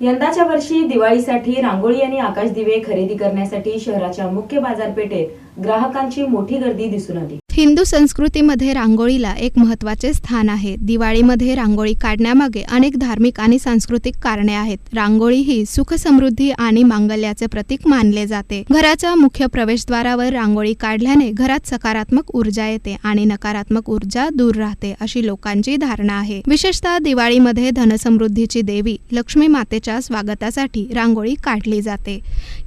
यंदाच्या वर्षी दिवाळीसाठी रांगोळी आणि आकाश दिवे खरेदी करण्यासाठी शहराच्या मुख्य बाजारपेठेत ग्राहकांची मोठी गर्दी दिसून आली. हिंदू संस्कृतीमध्ये रांगोळीला एक महत्त्वाचे स्थान आहे. दिवाळीमध्ये रांगोळी काढण्यामागे अनेक धार्मिक आणि सांस्कृतिक कारणे आहेत. रांगोळी ही सुख समृद्धी आणि मांगल्याचे प्रतीक मानले जाते. घराच्या मुख्य प्रवेशद्वारावर रांगोळी काढल्याने घरात सकारात्मक ऊर्जा येते आणि नकारात्मक ऊर्जा दूर राहते अशी लोकांची धारणा आहे. विशेषतः दिवाळीमध्ये धनसमृद्धीची देवी लक्ष्मी मातेच्या स्वागतासाठी रांगोळी काढली जाते.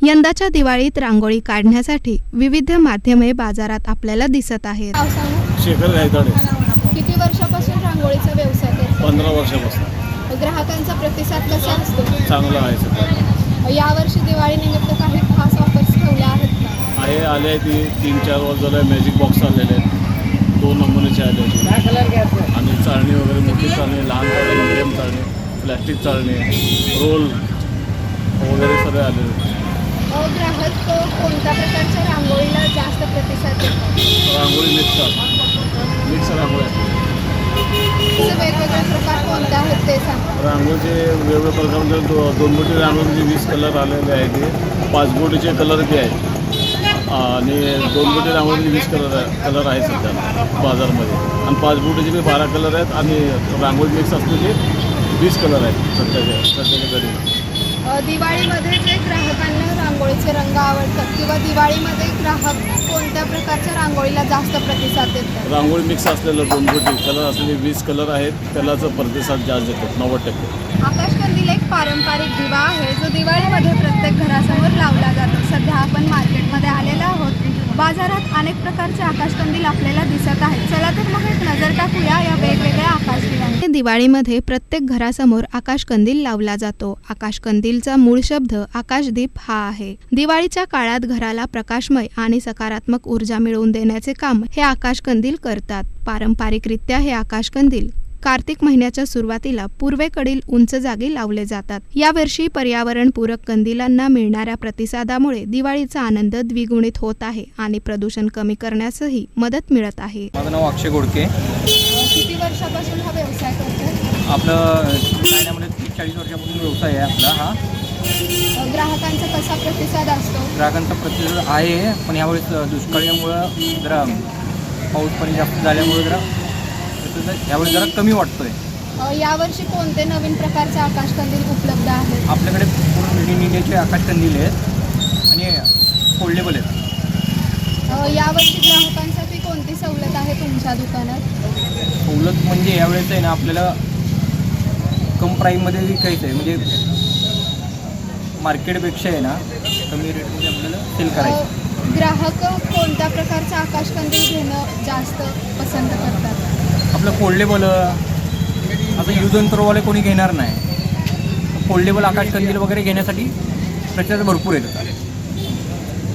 यंदाच्या दिवाळीत रांगोळी काढण्यासाठी विविध माध्यमे बाजारात आपल्याला दिसत आहेत. सांगू शेखर गायताडे किती वर्षापासून रांगोळीचा व्यवसाय करतो पंधरा वर्षापासून. ग्राहकांचा प्रतिसाद कसा असतो? चांगलं आहे यावर्षी दिवाळीनिमित्त काही खास ऑफर्स ठेवल्या आहेत का? आहे आले आहे ती तीन चार वर्ष झालं मॅजिक बॉक्स आलेले आहेत. दोन नमुन्याचे आले आहेत आणि चाळणी वगैरे मोठी चाळणी लहान चाळणी मिडियम चाळणी प्लॅस्टिक चाळणी रोल वगैरे सगळे आलेले आहेत. ग्राहक अ, कोणत्या प्रकारच्या रांगोळीला जास्त प्रतिसाद देतात रांगोळी मिक्स मिक्स रांगोळी आहे. त्याचे वेगवेगळे प्रकार कोणते आहेत ते सांगा. रांगोळीचे वेगवेगळे प्रकार म्हणजे दो दोन बोटी रांगोळीचे वीस कलर आलेले आहेत ते पाच बोटीचे कलर बी आहेत. आणि दोन बोटी रांगोळीचे वीस कलर आहे कलर आहेत सध्या बाजारमध्ये. आणि पाच बोटीचे बी बारा कलर आहेत आणि रांगोळी मिक्स असलेले वीस कलर आहेत सध्याचे सध्याच्या घरी दिवाळीमध्ये जे ग्राहकांना रांगोळीचे रंग आवडतात किंवा दिवाळीमध्ये ग्राहक प्रकारच्या रांगोळीला जास्त प्रतिसाद देतात रांगोळी मिक्स असलेलं दोन बोटी कलर असलेले वीस कलर आहेत. त्यालाच प्रतिसाद जास्त देतात. नव्वद टक्के. आकाशकंदील एक पारंपरिक दिवा आहे. जो दिवाळीमध्ये प्रत्येक घरासमोर लावला जातो. सध्या आपण मार्केटमध्ये आलेलो आहोत. बाजारात अनेक प्रकारचे आकाशकंदील आपल्याला दिसत आहेत. चला तर मग एक नजर टाकूया. दिवाळीमध्ये प्रत्येक घरासमोर आकाशकंदील लावला जातो. आकाशकंदीलचा मूळ शब्द आकाशदीप हा आहे. दिवाळीच्या काळात घराला प्रकाशमय आणि सकारात्मक ऊर्जा मिळवून देण्याचे काम हे आकाशकंदील करतात. पारंपरिकरित्या हे आकाशकंदील कार्तिक महिन्याच्या सुरुवातीला पूर्वेकडील उंच जागी लावले जातात. यावर्षी पर्यावरणपूरक कंदिलांना मिळणाऱ्या प्रतिसादामुळे दिवाळीचा आनंद द्विगुणित होत आहे आणि प्रदूषण कमी करण्यासही मदत मिळत आहे. माझं नाव अक्षय गोडके. किती वर्षापासून हा व्यवसाय करतो आपलं ठाण्यामध्ये तीस चाळीस वर्षापासून व्यवसाय आहे आपला हा. ग्राहकांचा कसा प्रतिसाद असतो? ग्राहकांचा प्रतिसाद आहे पण यावेळेस दुष्काळीमुळं जरा पाऊस पाणी जास्त झाल्यामुळे जरा प्रतिसाद यावेळेस जरा कमी वाटतोय. अ, यावर्षी कोणते नवीन प्रकारचे आकाशकंदील उपलब्ध आहेत? आपल्याकडे पूर्ण इन इंडियाचे आकाश कंदील आहेत आणि फोल्डेबल आहेत. अ, यावर्षी ग्राहकांसाठी कोणती सवलत आहे तुमच्या दुकानात? सवलत म्हणजे यावेळेस आहे ना आपल्याला प्राईममध्ये विकायचं आहे म्हणजे मार्केटपेक्षा आहे ना कमी रेटमध्ये आपल्याला सेल करायचं. ग्राहक कोणत्या प्रकारचं आकाशकंदील घेणं जास्त पसंत करतात? आपलं फोल्डेबल आता यूज अँड थ्रोवाले कोणी घेणार नाही. फोल्डेबल आकाश कंदील वगैरे घेण्यासाठी प्रचार भरपूर येतात.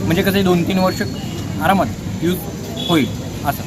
म्हणजे कसं दोन तीन वर्ष आरामात यूज होईल असं.